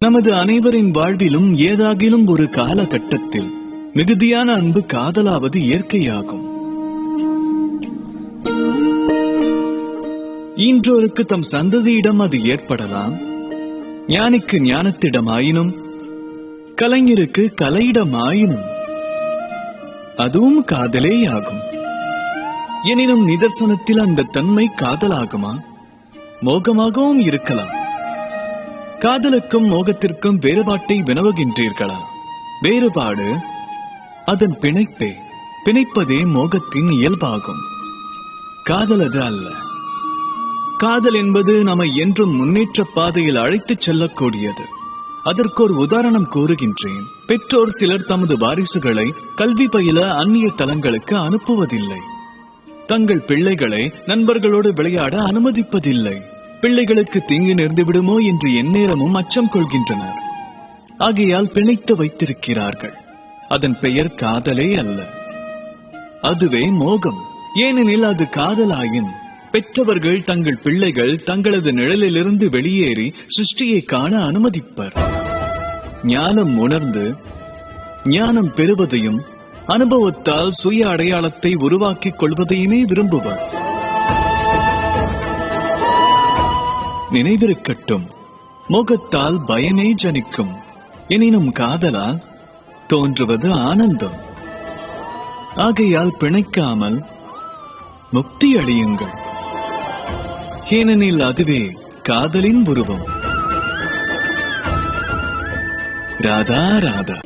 நமது அனைவரின் வாழ்விலும் ஏதாகிலும் ஒரு காலகட்டத்தில் மிகுதியான அன்பு காதலாவது இயற்கையாகும். ஈன்றோருக்கு தம் சந்ததியிடம் அது ஏற்படலாம். ஞானிக்கு ஞானத்திடமாயினும் கலைஞருக்கு கலையிடமாயினும் அதுவும் காதலேயாகும். எனினும் நிதர்சனத்தில் அந்த தன்மை காதலாகுமா? மோகமாகவும் இருக்கலாம். காதலுக்கும் மோகத்திற்கும் வேறுபாட்டை வினவுகின்றீர்களா? வேறுபாடு அதன் பிணைப்பே பிணைப்பதே மோகத்தின் இயல்பாகும். காதல் அது அல்ல. காதல் என்பது நம்மை என்றும் முன்னேற்ற பாதையில் அழைத்துச் செல்லக்கூடியது. அதற்கு ஒரு உதாரணம் கூறுகின்றேன். பெற்றோர் சிலர் தமது வாரிசுகளை கல்வி பயில அந்நிய தலங்களுக்கு அனுப்புவதில்லை. தங்கள் பிள்ளைகளை நண்பர்களோடு விளையாட அனுமதிப்பதில்லை. பிள்ளைகளுக்கு தீங்கு நேர்ந்து விடுமோ என்று எந்நேரமும் அச்சம் கொள்கின்றனர். ஆகையால் பிணைத்து வைத்திருக்கிறார்கள். அதன் பெயர் காதலே அல்ல. அதுவே மோகம். ஏனெனில் அது காதலாயின் பெற்றவர்கள் தங்கள் பிள்ளைகள் தங்களது நிழலிலிருந்து வெளியேறி சிருஷ்டியை காண அனுமதிப்பர். ஞானம் உணர்ந்து ஞானம் பெறுவதையும் அனுபவத்தால் சுய அடையாளத்தை உருவாக்கிக் கொள்வதையுமே விரும்புவர். நினைவிருக்கட்டும். முகத்தால் பயமே ஜனிக்கும். எனினும் காதலால் தோன்றுவது ஆனந்தம். ஆகையால் பிணைக்காமல் முக்தி அடையுங்கள் ஏனெனில் அதுவே காதலின் உருவம். ராதா ராதா.